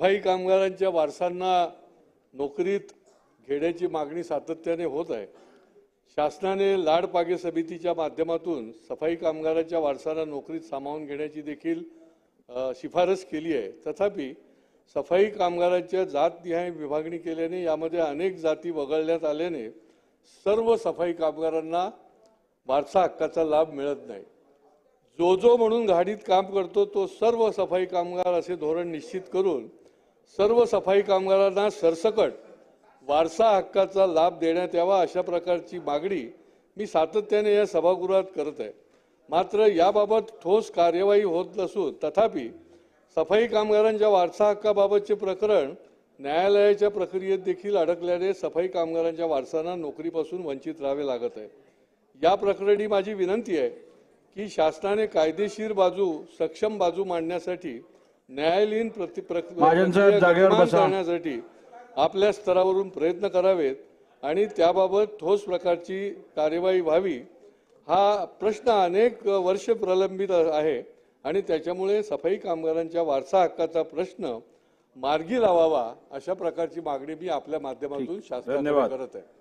सफाई कामगारांच्या वारसांना नोकरीत घेण्याची मागणी सातत्याने होत आहे. शासनाने लाडपागे समितीच्या माध्यमातून सफाई कामगारांच्या वारसांना नोकरीत सामावून घेण्याची देखील शिफारस केली आहे. तथापि सफाई कामगारांच्या जातनिहाय विभागणी केल्याने यामध्ये अनेक जाती वगळण्यात आल्याने सर्व सफाई कामगारांना वारसा हक्काचा लाभ मिळत नाही. जो जो म्हणून गाडीत काम करतो तो सर्व सफाई कामगार असे धोरण निश्चित करून सर्व सफाई कामगारांना सरसकट वारसा हक्काचा लाभ देण्यात यावा अशा प्रकारची मागणी मी सातत्याने या सभागृहात करत आहे. मात्र याबाबत ठोस कार्यवाही होत नसून तथापि सफाई कामगारांच्या वारसा हक्काबाबतचे प्रकरण न्यायालयाच्या प्रक्रियेत देखील अडकल्याने सफाई कामगारांच्या वारसांना नोकरीपासून वंचित राहावे लागत आहे. या प्रकरणी माझी विनंती आहे की शासनाने कायदेशीर बाजू सक्षम बाजू मांडण्यासाठी न्यायालयीन प्रति बसा. करण्यासाठी आपल्या स्तरावरून प्रयत्न करावेत आणि त्याबाबत ठोस प्रकारची कार्यवाही व्हावी हा प्रश्न अनेक वर्ष प्रलंबित आहे आणि त्याच्यामुळे सफाई कामगारांच्या वारसा हक्काचा प्रश्न मार्गी लावावा अशा प्रकारची मागणी मी आपल्या माध्यमातून शासनाकडे. करत आहे